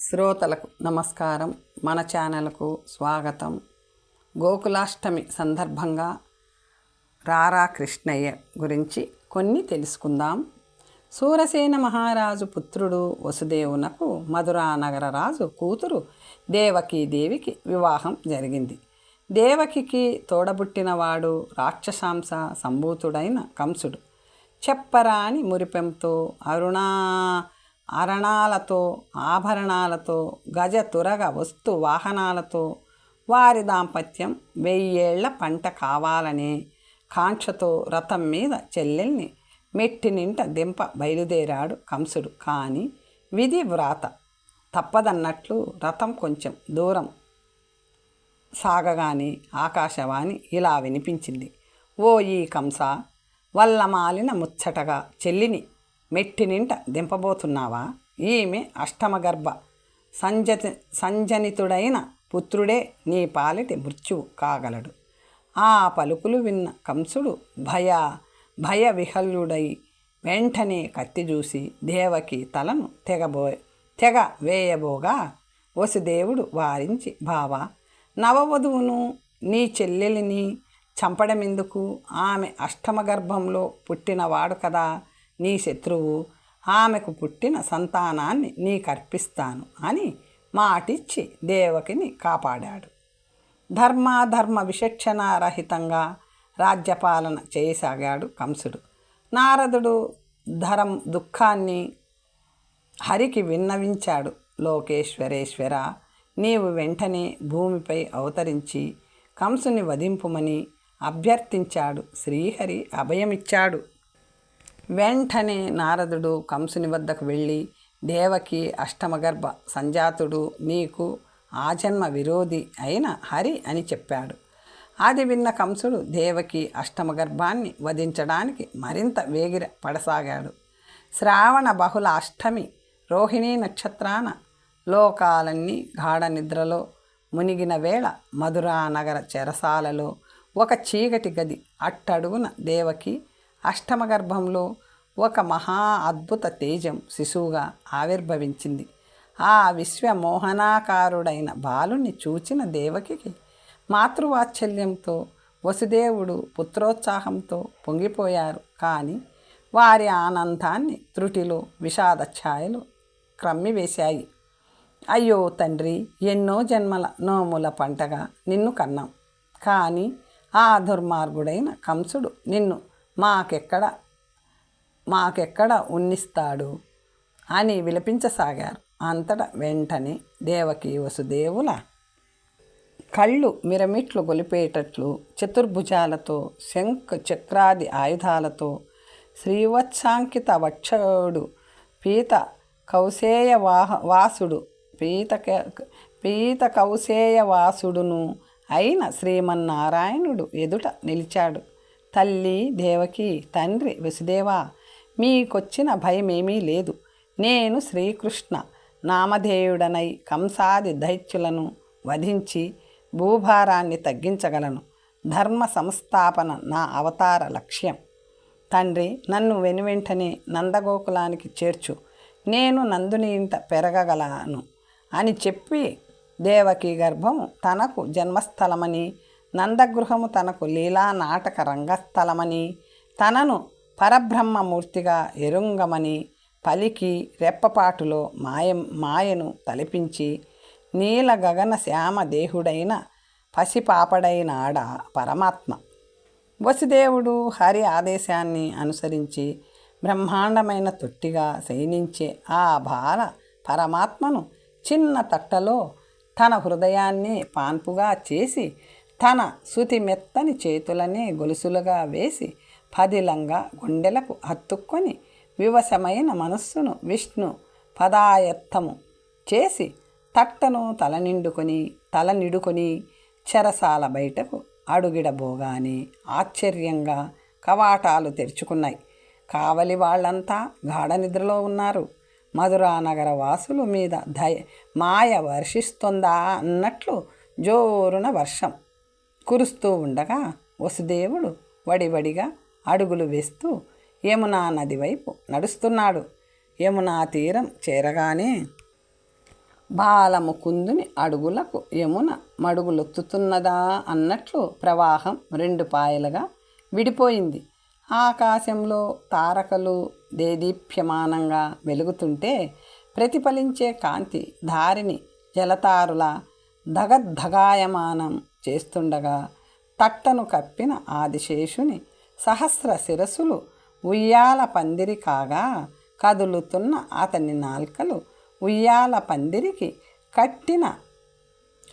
శ్రోతలకు నమస్కారం. మన ఛానల్కు స్వాగతం. గోకులాష్టమి సందర్భంగా రారా కృష్ణయ్య గురించి కొన్ని తెలుసుకుందాం. సూరసేన మహారాజు పుత్రుడు వసుదేవునకు మధురానగర రాజు కూతురు దేవకీదేవికి వివాహం జరిగింది. దేవకికి తోడబుట్టినవాడు రాక్షసాంస సంభూతుడైన కంసుడు. చెప్పరాని మురిపెంతో అరుణా అరణాలతో ఆభరణాలతో గజ తురగ వస్తు వాహనాలతో వారి దాంపత్యం వెయ్యేళ్ళ పంట కావాలనే కాంక్షతో రథం మీద చెల్లెల్ని మెట్టి నింట దింప బయలుదేరాడు కంసుడు. కానీ విధి వ్రాత తప్పదన్నట్లు రథం కొంచెం దూరం సాగగానే ఆకాశవాణి ఇలా వినిపించింది. ఓ ఈ కంస వల్లమాలిన ముచ్చటగా చెల్లిని మెట్టినింట దింపబోతున్నావా? ఈమె అష్టమగర్భ. సంజతి సంజనితుడైన పుత్రుడే నీ పాలిటి మృత్యువు కాగలడు. ఆ పలుకులు విన్న కంసుడు భయ భయ విహల్యుడై వెంటనే కత్తి చూసి దేవకి తలను తెగబో తెగ వేయబోగా వసుదేవుడు వారించి బావా నవవధువును నీ చెల్లెలిని చంపడమెందుకు? ఆమె అష్టమ గర్భంలో పుట్టినవాడు కదా. నీ శత్రువు ఆమెకు పుట్టిన సంతానాన్ని నీకర్పిస్తాను అని మాటిచ్చి దేవకిని కాపాడాడు. ధర్మాధర్మ విచక్షణారహితంగా రాజ్యపాలన చేయసాగాడు కంసుడు. నారదుడు ధరం దుఃఖాన్ని హరికి విన్నవించాడు. లోకేశ్వరేశ్వర నీవు వెంటనే భూమిపై అవతరించి కంసుని వధింపుమని అభ్యర్థించాడు. శ్రీహరి అభయమిచ్చాడు. వెంటనే నారదుడు కంసుని వద్దకు వెళ్ళి దేవకి అష్టమగర్భ సంజాతుడు నీకు ఆజన్మ విరోధి అయిన హరి అని చెప్పాడు. అది విన్న కంసుడు దేవకి అష్టమగర్భాన్ని వధించడానికి మరింత వేగిర పడసాగాడు. శ్రావణ బహుళ అష్టమి రోహిణీ నక్షత్రాన లోకాలన్నీ గాఢ నిద్రలో మునిగిన వేళ మధురానగర చెరసాలలో ఒక చీకటి గది అట్టడుగున దేవకి అష్టమ గర్భంలో ఒక మహా అద్భుత తేజం శిశువుగా ఆవిర్భవించింది. ఆ విశ్వమోహనాకారుడైన బాలుని చూచిన దేవకికి మాతృవాత్సల్యంతో వసుదేవుడు పుత్రోత్సాహంతో పొంగిపోయారు. కానీ వారి ఆనందాన్ని త్రుటిలో విషాద ఛాయలు క్రమ్మివేశాయి. అయ్యో తండ్రి ఎన్నో జన్మల నోముల పంటగ నిన్ను కన్నాం. కానీ ఆ దుర్మార్గుడైన కంసుడు నిన్ను మాకెక్కడ మాకెక్కడ ఉన్నిస్తాడు? అని విలపించసాగారు. అంతటా వెంటనే దేవకి వసుదేవుల కళ్ళు మిరమిట్లు గొలిపేటట్లు చతుర్భుజాలతో శంఖ చక్రాది ఆయుధాలతో శ్రీవత్సాంకిత వక్షుడు పీత కౌశేయ వాహ వాసుడు పీత పీత కౌశేయ వాసుడును అయిన శ్రీమన్నారాయణుడు ఎదుట నిలిచాడు. తల్లి దేవకి తండ్రి వసుదేవా మీకొచ్చిన భయమేమీ లేదు. నేను శ్రీకృష్ణ నామధేయుడనై కంసాది దైత్యులను వధించి భూభారాన్ని తగ్గించగలను. ధర్మ సంస్థాపన నా అవతార లక్ష్యం. తండ్రి నన్ను వెనువెంటనే నందగోకులానికి చేర్చు. నేను నందుని ఇంత పెరగగలను అని చెప్పి దేవకి గర్భం తనకు జన్మస్థలమని నందగృహము తనకు లీలా నాటక రంగస్థలమని తనను పరబ్రహ్మమూర్తిగా ఎరుంగమని పలికి రెప్పపాటులో మాయ మాయను తలపించి నీల గగన శ్యామ దేహుడైన పసిపాపడైనాడ పరమాత్మ. వసుదేవుడు హరి ఆదేశాన్ని అనుసరించి బ్రహ్మాండమైన తొట్టిగా శయనించే ఆ బాల పరమాత్మను చిన్న తట్టలో తన హృదయాన్ని పాన్పుగా చేసి తన శుతిమెత్తని చేతులనే గొలుసులుగా వేసి పదిలంగా గుండెలకు హత్తుక్కొని వివశమైన మనస్సును విష్ణు పదాయత్తము చేసి తట్టను తల నిండుకొని తల నిడుకొని చెరసాల బయటకు అడుగిడబోగానే ఆశ్చర్యంగా కవాటాలు తెరుచుకున్నాయి. కావలి వాళ్ళంతా గాఢ నిద్రలో ఉన్నారు. మధురానగర వాసులు మీద దయ మాయ వర్షిస్తుందా అన్నట్లు జోరున వర్షం కురుస్తూ ఉండగా వసుదేవుడు వడివడిగా అడుగులు వేస్తూ యమునా నది వైపు నడుస్తున్నాడు. యమునా తీరం చేరగానే బాలముకుందుని అడుగులకు యమున మడుగులొత్తుతున్నదా అన్నట్లు ప్రవాహం రెండు పాయలుగా విడిపోయింది. ఆకాశంలో తారకలు దేదీప్యమానంగా వెలుగుతుంటే ప్రతిఫలించే కాంతి దారిని జలతారుల దగద్ధగాయమానం చేస్తుండగా తట్టను కప్పిన ఆదిశేషుని సహస్ర శిరస్సులు ఉయ్యాల పందిరి కాగా కదులుతున్న అతని నాల్కలు ఉయ్యాల పందిరికి కట్టిన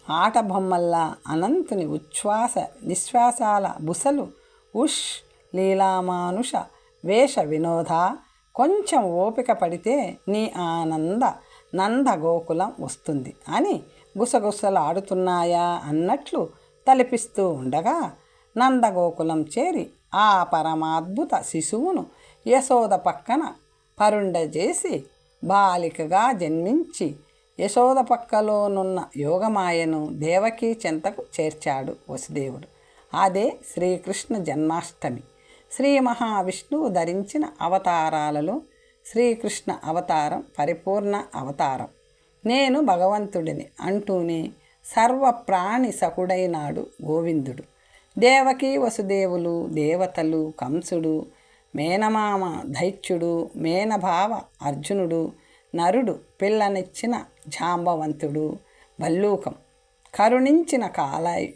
ఆట బొమ్మల్లా అనంతుని ఉచ్ఛ్వాస నిశ్వాసాల బుసలు. ఉష్! లీలామానుష! వేష వినోద! కొంచెం ఓపిక పడితే నీ ఆనంద నందగోకులం వస్తుంది. అని గుసగుసలాడుతున్నాయా అన్నట్లు తలపిస్తూ ఉండగా నందగోకులం చేరి ఆ పరమాద్భుత శిశువును యశోద పక్కన పరుండజేసి బాలికగా జన్మించి యశోద పక్కలోనున్న యోగమాయను దేవకీ చెంతకు చేర్చాడు వసుదేవుడు. అదే శ్రీకృష్ణ జన్మాష్టమి. శ్రీ మహావిష్ణువు ధరించిన అవతారాలలో శ్రీకృష్ణ అవతారం పరిపూర్ణ అవతారం. నేను భగవంతుడిని అంటూనే సర్వ ప్రాణి సకుడైనాడు గోవిందుడు. దేవకీ వసుదేవులు దేవతలు కంసుడు మేనమామ దైత్యుడు మేనభావ అర్జునుడు నరుడు పిల్లనిచ్చిన జాంబవంతుడు భల్లూకం కరుణించిన కాళీ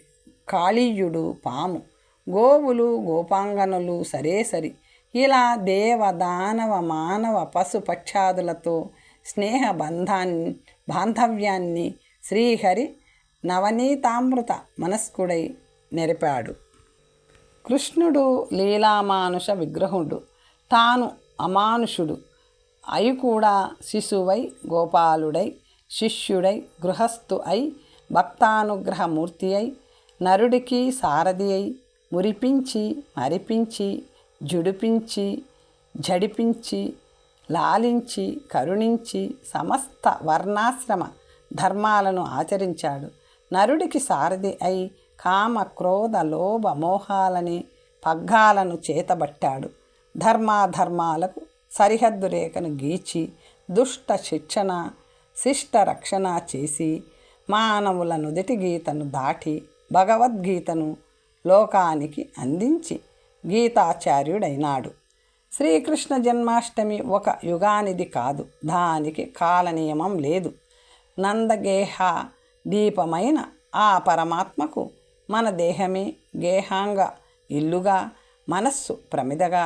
కాళీయుడు పాము గోవులు గోపాంగనులు సరే సరి ఇలా దేవ దానవ మానవ పశు పక్షాదులతో స్నేహ బంధాన్ని బాంధవ్యాన్ని శ్రీహరి నవనీతామృత మనస్కుడై నెరిపాడు. కృష్ణుడు లీలామానుష విగ్రహుడు. తాను అమానుషుడు. అయి కూడా శిశువై గోపాలుడై శిష్యుడై గృహస్థు అయి భక్తానుగ్రహమూర్తి అయి నరుడికి సారథి అయి మురిపించి మరిపించి జుడిపించి జడిపించి లాలించి కరుణించి సమస్త వర్ణాశ్రమ ధర్మాలను ఆచరించాడు. నరుడికి సారథి అయి కామ క్రోధ లోభ మోహాలని పగ్గాలను చేతబట్టాడు. ధర్మాధర్మాలకు సరిహద్దు రేఖను గీచి దుష్ట శిక్షణ శిష్ట రక్షణ చేసి మానవుల నుదిటి గీతను దాటి భగవద్గీతను లోకానికి అందించి గీతాచార్యుడైనాడు. శ్రీకృష్ణ జన్మాష్టమి ఒక యుగానిది కాదు. దానికి కాలనియమం లేదు. నందగేహ దీపమైన ఆ పరమాత్మకు మన దేహమే గేహాంగ ఇల్లుగా మనస్సు ప్రమిదగా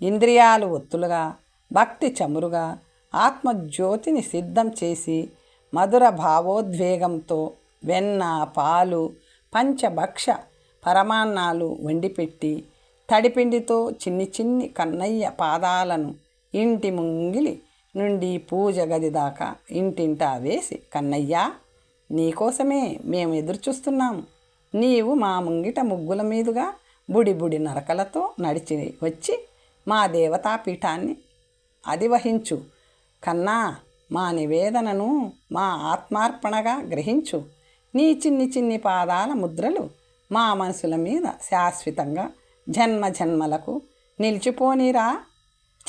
ఇంద్రియాలు ఒత్తులుగా భక్తి చమురుగా ఆత్మజ్యోతిని సిద్ధం చేసి మధుర భావోద్వేగంతో వెన్న పాలు పంచభక్ష పరమాన్నాలు వండిపెట్టి తడిపిండితో చిన్ని చిన్ని కన్నయ్య పాదాలను ఇంటి ముంగిలి నుండి పూజ గది దాకా ఇంటింటా వేసి కన్నయ్యా నీకోసమే మేము ఎదురుచూస్తున్నాము నీవు మా ముంగిట ముగ్గుల మీదుగా బుడి బుడి నరకలతో నడిచి వచ్చి మా దేవతాపీఠాన్ని అధివహించు. కన్నా మా నివేదనను మా ఆత్మార్పణగా గ్రహించు. నీ చిన్ని చిన్ని పాదాల ముద్రలు మా మనసుల మీద శాశ్వతంగా జన్మ జన్మలకు నిలిచిపోనీరా.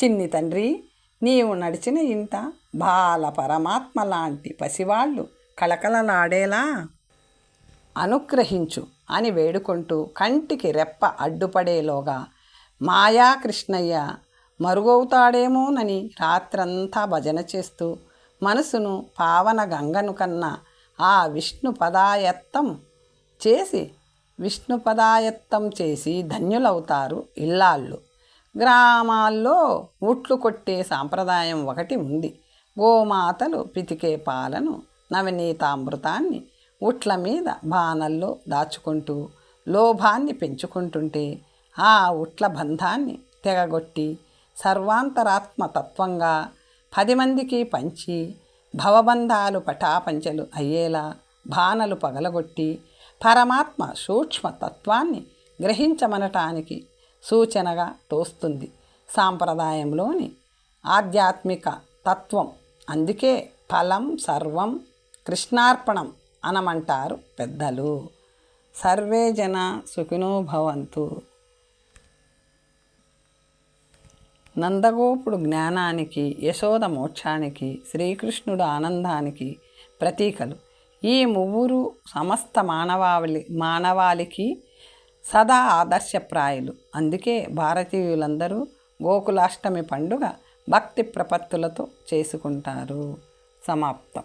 చిన్ని తండ్రి నీవు నడిచిన ఇంట బాల పరమాత్మ లాంటి పసివాళ్ళు కళకళలాడేలా అనుగ్రహించు అని వేడుకుంటూ కంటికి రెప్ప అడ్డుపడేలోగా మాయా కృష్ణయ్య మరుగవుతాడేమోనని రాత్రంతా భజన చేస్తూ మనసును పావన గంగను కన్నా ఆ విష్ణు పదాయత్తం చేసి విష్ణు పదాయత్తం చేసి ధన్యులవుతారు ఇల్లాళ్ళు. గ్రామాల్లో ఉట్లు కొట్టే సాంప్రదాయం ఒకటి ఉంది. గోమాతలు పితికే పాలను నవనీతామృతాన్ని ఉట్ల మీద బాణల్లో దాచుకుంటూ లోభాన్ని పెంచుకుంటుంటే ఆ ఉట్ల బంధాన్ని తెగగొట్టి సర్వాంతరాత్మ తత్వంగా పది మందికి పంచి భవబంధాలు పటాపంచలు అయ్యేలా బాణలు పగలగొట్టి పరమాత్మ సూక్ష్మ తత్వాన్ని గ్రహించమనటానికి సూచనగా తోస్తుంది సాంప్రదాయంలోని ఆధ్యాత్మిక తత్వం. అందుకే ఫలం సర్వం కృష్ణార్పణం అనమంటారు పెద్దలు. సర్వే జన సుఖినో భవంతు. నందగోపుడు జ్ఞానానికి యశోద మోక్షానికి శ్రీకృష్ణుడు ఆనందానికి ప్రతీకలు. ఈ ముగ్గురు సమస్త మానవావళి మానవాళికి సదా ఆదర్శప్రాయులు. అందుకే భారతీయులందరూ గోకులాష్టమి పండుగ భక్తి ప్రపత్తులతో చేసుకుంటారు. సమాప్తం.